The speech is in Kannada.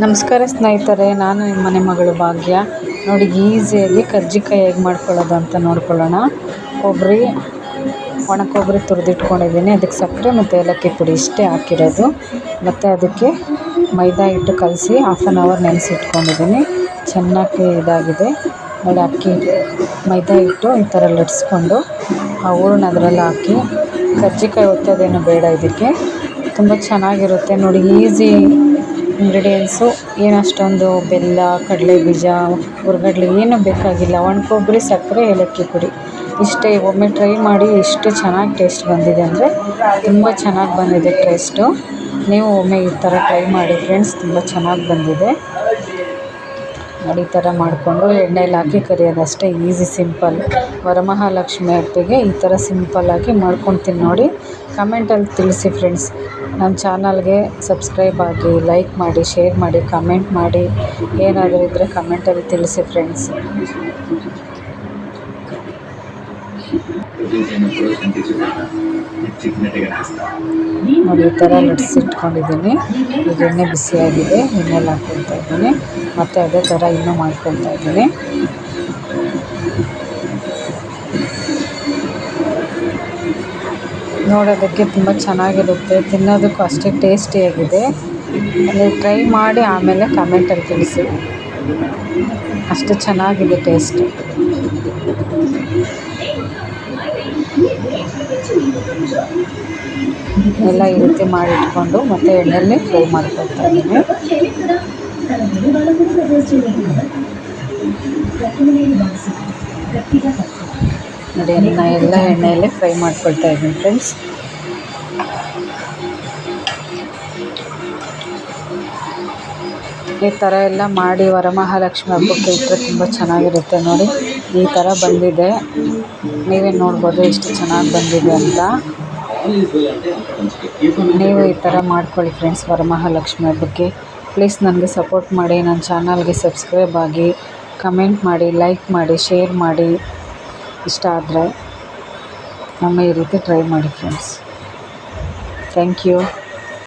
ನಮಸ್ಕಾರ ಸ್ನೇಹಿತರೆ, ನಾನು ನಿಮ್ಮ ಮನೆ ಮಗಳು ಭಾಗ್ಯ. ನೋಡಿ, ಈಸಿಯಾಗಿ ಕರ್ಜಿಕಾಯಿ ಹೇಗೆ ಮಾಡ್ಕೊಳ್ಳೋದು ಅಂತ ನೋಡ್ಕೊಳ್ಳೋಣ. ಕೊಬ್ಬರಿ ಒಣ ಕೊಬ್ಬರಿ ತುರಿದಿಟ್ಕೊಂಡಿದ್ದೀನಿ. ಅದಕ್ಕೆ ಸಕ್ಕರೆ ಮತ್ತು ಏಲಕ್ಕಿ ಪುಡಿ ಇಷ್ಟೇ ಹಾಕಿರೋದು. ಮತ್ತು ಅದಕ್ಕೆ ಮೈದಾ ಹಿಟ್ಟು ಕಲಸಿ ಹಾಫ್ ಆನ್ ಅವರ್ ನೆನೆಸಿಟ್ಕೊಂಡಿದ್ದೀನಿ. ಚೆನ್ನಾಗಿ ಇದಾಗಿದೆ. ನೋಡಿ, ಅಕ್ಕಿ, ಮೈದಾ ಹಿಟ್ಟು ಈ ಥರ ಲಟ್ಸ್ಕೊಂಡು ಆ ಹೂರ್ಣ ಅದರಲ್ಲಿ ಹಾಕಿ ಕರ್ಜಿಕಾಯಿ ಒತ್ತೋದೇನು ಬೇಡ ಇದಕ್ಕೆ. ತುಂಬ ಚೆನ್ನಾಗಿರುತ್ತೆ. ನೋಡಿ, ಈಸಿ ಇಂಗ್ರೀಡಿಯೆಂಟ್ಸು ಏನು ಅಷ್ಟೊಂದು ಬೆಲ್ಲ, ಕಡಲೆ ಬೀಜ, ಹುರ್ಗಡ್ಲೆ ಏನು ಬೇಕಾಗಿಲ್ಲ. ಒಣ ಕೊಬ್ಬರಿ, ಸಕ್ಕರೆ, ಏಲಕ್ಕಿ ಪುಡಿ. ಇಷ್ಟೇ, ಒಮ್ಮೆ ಟ್ರೈ ಮಾಡಿ ಎಷ್ಟು ಚೆನ್ನಾಗಿ ಟೇಸ್ಟ್ ಬಂದಿದೆ ಅಂದರೆ ತುಂಬ ಚೆನ್ನಾಗಿ ಬಂದಿದೆ ಟೇಸ್ಟು ನೀವು ಒಮ್ಮೆ ಈ ಥರ ಟ್ರೈ ಮಾಡಿ ಫ್ರೆಂಡ್ಸ್ ತುಂಬ ಚೆನ್ನಾಗಿ ಬಂದಿದೆ. ನೋಡಿ ಈ ಥರ ಮಾಡಿಕೊಂಡು ಎಣ್ಣೆಲಿ ಹಾಕಿ ಕರಿಯೋದಷ್ಟೇ ಈಸಿ ಸಿಂಪಲ್ ವರಮಹಾಲಕ್ಷ್ಮಿ ಹಬ್ಬಕ್ಕೆ ಈ ಥರ ಸಿಂಪಲ್ಲಾಗಿ ಮಾಡ್ಕೊಳ್ತೀನಿ ನೋಡಿ. ಕಮೆಂಟಲ್ಲಿ ತಿಳಿಸಿ ಫ್ರೆಂಡ್ಸ್ ನನ್ನ ಚಾನಲ್ಗೆ ಸಬ್ಸ್ಕ್ರೈಬ್ ಆಗಿ ಲೈಕ್ ಮಾಡಿ ಶೇರ್ ಮಾಡಿ ಕಮೆಂಟ್ ಮಾಡಿ. ಏನಾದರೂ ಇದ್ದರೆ ಕಮೆಂಟಲ್ಲಿ ತಿಳಿಸಿ ಫ್ರೆಂಡ್ಸ್ ನೋಡಿ, ಈ ಥರ ಲಟ್ಸಿಟ್ಕೊಂಡಿದ್ದೀನಿ ಈಗ ಎಣ್ಣೆ ಬಿಸಿಯಾಗಿದೆ ಎಣ್ಣೆಲ್ಲಿ ಹಾಕ್ಕೊಳ್ತಾ ಇದ್ದೀನಿ. ಮತ್ತು ಅದೇ ಥರ ಇನ್ನೂ ಮಾಡ್ಕೊಳ್ತಾ ಇದ್ದೀನಿ. ನೋಡೋದಕ್ಕೆ ತುಂಬ ಚೆನ್ನಾಗಿರುತ್ತೆ, ತಿನ್ನೋದಕ್ಕೂ ಅಷ್ಟೇ ಟೇಸ್ಟಿಯಾಗಿದೆ. ನೀವು ಟ್ರೈ ಮಾಡಿ ಆಮೇಲೆ ಕಮೆಂಟಲ್ಲಿ ತಿಳಿಸಿ. ಅಷ್ಟು ಚೆನ್ನಾಗಿದೆ ಟೇಸ್ಟ್ ಎಲ್ಲ ಈ ರೀತಿ ಮಾಡಿಟ್ಕೊಂಡು ಮತ್ತೆ ಎಣ್ಣೆಯಲ್ಲಿ ಫ್ರೈ ಮಾಡ್ಕೊಳ್ತಾ ಇದ್ದೀನಿ. ನೋಡಿ ಅದನ್ನ ಎಲ್ಲ ಎಣ್ಣೆಯಲ್ಲೇ ಫ್ರೈ ಮಾಡ್ಕೊಳ್ತಾ ಇದ್ದೀನಿ ಫ್ರೆಂಡ್ಸ್ ಈ ಥರ ಎಲ್ಲ ಮಾಡಿ ವರಮಹಾಲಕ್ಷ್ಮಿ ಹಬ್ಬಕ್ಕೆ ಇಟ್ಟರೆ ತುಂಬ ಚೆನ್ನಾಗಿರುತ್ತೆ ನೋಡಿ. ಈ ಥರ ಬಂದಿದೆ. ನೀವೇ ನೋಡ್ಬೋದು ಎಷ್ಟು ಚೆನ್ನಾಗಿ ಬಂದಿದೆ ಅಂತ. ನೀವು ಈ ಥರ ಮಾಡ್ಕೊಳ್ಳಿ ಫ್ರೆಂಡ್ಸ್ ವರಮಹಾಲಕ್ಷ್ಮಿ ಹಬ್ಬಕ್ಕೆ. ಪ್ಲೀಸ್ ನನಗೆ ಸಪೋರ್ಟ್ ಮಾಡಿ ನನ್ನ ಚಾನಲ್ಗೆ ಸಬ್ಸ್ಕ್ರೈಬ್ ಆಗಿ. ಕಮೆಂಟ್ ಮಾಡಿ ಲೈಕ್ ಮಾಡಿ ಶೇರ್ ಮಾಡಿ. ಇಷ್ಟ ಆದರೆ ನಮ್ಮ ಈ ರೀತಿ ಟ್ರೈ ಮಾಡಿ ಫ್ರೆಂಡ್ಸ್ ಥ್ಯಾಂಕ್ ಯು